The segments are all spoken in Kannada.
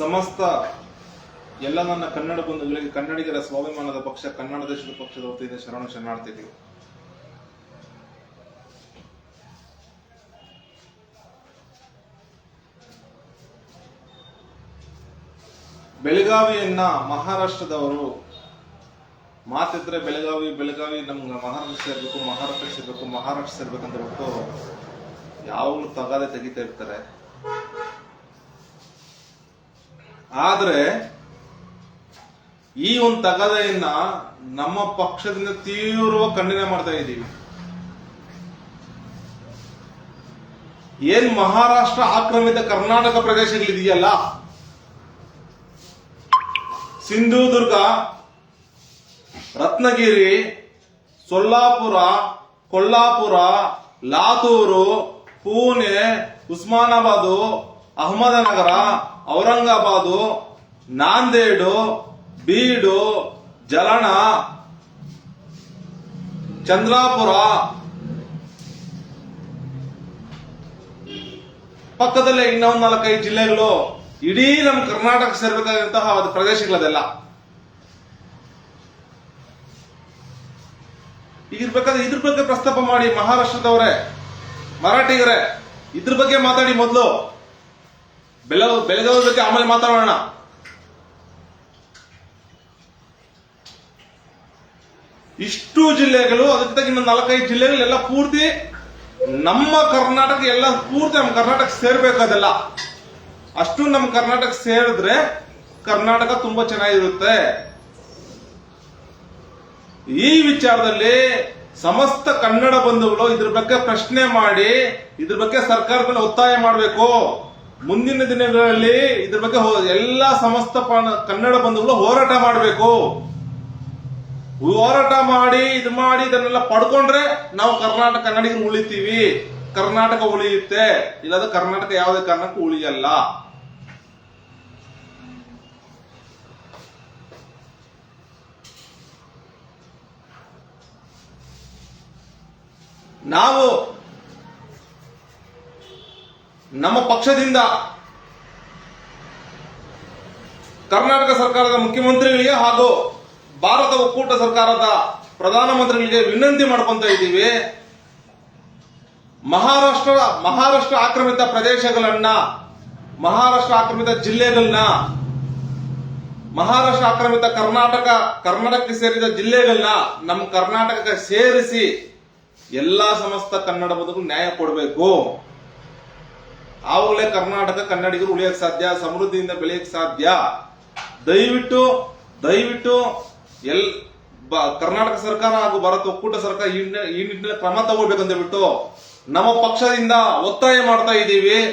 ಸಮಸ್ತ ಎಲ್ಲ ನನ್ನ ಕನ್ನಡ ಬಂಧುಗಳಿಗೆ, ಕನ್ನಡಿಗರ ಸ್ವಾಭಿಮಾನದ ಪಕ್ಷ, ಕನ್ನಡ ದೇಶದ ಪಕ್ಷದ ವತಿಯಿಂದ ಶರಣ ಶರಣಾರ್ಥಿಗಳು. ಬೆಳಗಾವಿಯನ್ನ ಮಹಾರಾಷ್ಟ್ರದವರು ಮಾತಿದ್ರೆ ಬೆಳಗಾವಿ ಬೆಳಗಾವಿ ನಮ್ಗೆ ಮಹಾರಾಷ್ಟ್ರ ಸೇರ್ಬೇಕು ಮಹಾರಾಷ್ಟ್ರ ಸೇರ್ಬೇಕು, ಮಹಾರಾಷ್ಟ್ರ ಸೇರ್ಬೇಕಂತ ಹೇಳ್ಬಿಟ್ಟು ಬಿಟ್ಟು ಯಾವಾಗಲೂ ತಗಾದೆ ತೆಗಿತಾ ಇರ್ತಾರೆ. ಆದ್ರೆ ಈ ಒಂದು ತಗದೆಯನ್ನ ನಮ್ಮ ಪಕ್ಷದಿಂದ ತೀವ್ರವಾಗಿ ಖಂಡನೆ ಮಾಡ್ತಾ ಇದ್ದೀವಿ. ಏನ್ ಮಹಾರಾಷ್ಟ್ರ ಆಕ್ರಮಿತ ಕರ್ನಾಟಕ ಪ್ರದೇಶಗಳಿದೆಯಲ್ಲ? ಸಿಂಧುದುರ್ಗ ರತ್ನಗಿರಿ, ಸೊಲ್ಲಾಪುರ, ಕೊಲ್ಲಾಪುರ, ಲಾತೂರು, ಪುಣೆ, ಉಸ್ಮಾನಾಬಾದು ಅಹಮದನಗರ, ಔರಂಗಾಬಾದು, ನಾಂದೇಡು, ಬೀಡು, ಜಲಣ, ಚಂದ್ರಾಪುರ, ಪಕ್ಕದಲ್ಲೇ ಇನ್ನೊಂದು ನಾಲ್ಕೈದು ಜಿಲ್ಲೆಗಳು, ಇಡೀ ನಮ್ಮ ಕರ್ನಾಟಕ ಸೇರ್ಬೇಕಾದಂತಹ ಒಂದು ಪ್ರದೇಶಗಳದೆಲ್ಲ. ಈಗ ಇರ್ಬೇಕಾದ್ರೆ ಇದ್ರ ಬಗ್ಗೆ ಪ್ರಸ್ತಾಪ ಮಾಡಿ ಮಹಾರಾಷ್ಟ್ರದವರೇ, ಮರಾಠಿಗರೇ, ಇದ್ರ ಬಗ್ಗೆ ಮಾತಾಡಿ ಮೊದಲು. ಬೆಳಗಾವಿ ಬೆಳೆದವ್ರ ಬಗ್ಗೆ ಆಮೇಲೆ ಮಾತಾಡೋಣ. ಇಷ್ಟು ಜಿಲ್ಲೆಗಳು ಅದಕ್ಕಿಂತ ನಾಲ್ಕೈದು ನಾಲ್ಕೈದು ಜಿಲ್ಲೆಗಳೆಲ್ಲ ಪೂರ್ತಿ ನಮ್ಮ ಕರ್ನಾಟಕ, ಎಲ್ಲ ಪೂರ್ತಿ ನಮ್ಮ ಕರ್ನಾಟಕ ಸೇರ್ಬೇಕದೆಲ್ಲ. ಅಷ್ಟು ನಮ್ಮ ಕರ್ನಾಟಕ ಸೇರಿದ್ರೆ ಕರ್ನಾಟಕ ತುಂಬಾ ಚೆನ್ನಾಗಿರುತ್ತೆ. ಈ ವಿಚಾರದಲ್ಲಿ ಸಮಸ್ತ ಕನ್ನಡ ಬಂಧುಗಳು ಇದ್ರ ಬಗ್ಗೆ ಪ್ರಶ್ನೆ ಮಾಡಿ, ಇದ್ರ ಬಗ್ಗೆ ಸರ್ಕಾರದಲ್ಲಿ ಒತ್ತಾಯ ಮಾಡಬೇಕು. ಮುಂದಿನ ದಿನಗಳಲ್ಲಿ ಇದ್ರ ಬಗ್ಗೆ ಎಲ್ಲ ಸಮಸ್ತ ಕನ್ನಡ ಬಂಧುಗಳು ಹೋರಾಟ ಮಾಡಬೇಕು. ಹೋರಾಟ ಮಾಡಿ, ಇದು ಮಾಡಿ ಇದನ್ನೆಲ್ಲ ಪಡ್ಕೊಂಡ್ರೆ ನಾವು ಕರ್ನಾಟಕ ಕನ್ನಡಿಗರು ಉಳಿತೀವಿ. ಕರ್ನಾಟಕ ಉಳಿಯುತ್ತೆ. ಇಲ್ಲದ ಕರ್ನಾಟಕ ಯಾವುದೇ ಕಾರಣಕ್ಕೂ ಉಳಿಯಲ್ಲ. ನಾವು ನಮ್ಮ ಪಕ್ಷದಿಂದ ಕರ್ನಾಟಕ ಸರ್ಕಾರದ ಮುಖ್ಯಮಂತ್ರಿಗಳಿಗೆ ಹಾಗೂ ಭಾರತ ಒಕ್ಕೂಟ ಸರ್ಕಾರದ ಪ್ರಧಾನಮಂತ್ರಿಗಳಿಗೆ ವಿನಂತಿ ಮಾಡ್ಕೊತಾ ಇದ್ದೀವಿ. ಮಹಾರಾಷ್ಟ್ರ ಮಹಾರಾಷ್ಟ್ರ ಆಕ್ರಮಿತ ಪ್ರದೇಶಗಳನ್ನ, ಮಹಾರಾಷ್ಟ್ರ ಆಕ್ರಮಿತ ಜಿಲ್ಲೆಗಳನ್ನ, ಮಹಾರಾಷ್ಟ್ರ ಆಕ್ರಮಿತ ಕರ್ನಾಟಕ, ಕರ್ನಾಟಕಕ್ಕೆ ಸೇರಿದ ಜಿಲ್ಲೆಗಳನ್ನ ನಮ್ಮ ಕರ್ನಾಟಕಕ್ಕೆ ಸೇರಿಸಿ ಎಲ್ಲಾ ಸಮಸ್ತ ಕನ್ನಡ ಬದುಕು ನ್ಯಾಯ ಕೊಡಬೇಕು. ಆವಾಗಲೇ ಕರ್ನಾಟಕ ಕನ್ನಡಿಗರು ಉಳಿಯಕ್ಕೆ ಸಾಧ್ಯ, ಸಮೃದ್ಧಿಯಿಂದ ಬೆಳೆಯಕ್ ಸಾಧ್ಯ. ದಯವಿಟ್ಟು ದಯವಿಟ್ಟು ಎಲ್ ಕರ್ನಾಟಕ ಸರ್ಕಾರ ಹಾಗೂ ಭಾರತ ಒಕ್ಕೂಟ ಸರ್ಕಾರ ಈ ನಿಟ್ಟಿನ- ಈ ನಿಟ್ಟಿನಲ್ಲಿ ಕ್ರಮ ತಗೋಬೇಕಂತ ಬಿಟ್ಟು ನಮ್ಮ ಪಕ್ಷದಿಂದ ಒತ್ತಾಯ ಮಾಡ್ತಾ ಇದ್ದೀವಿ.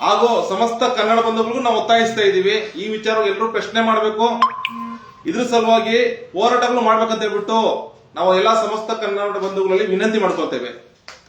ಹಾಗೂ ಸಮಸ್ತ ಕನ್ನಡ ಬಂಧುಗಳಿಗೂ ನಾವು ಒತ್ತಾಯಿಸ್ತಾ ಇದ್ದೀವಿ. ಈ ವಿಚಾರ ಎಲ್ಲರೂ ಪ್ರಶ್ನೆ ಮಾಡಬೇಕು. ಇದ್ರ ಸಲುವಾಗಿ ಹೋರಾಟಗಳು ಮಾಡ್ಬೇಕಂತ ಹೇಳ್ಬಿಟ್ಟು ನಾವು ಎಲ್ಲಾ ಸಮಸ್ತ ಕನ್ನಡ ಬಂಧುಗಳಲ್ಲಿ ವಿನಂತಿ ಮಾಡ್ಕೊಳ್ತೇವೆ.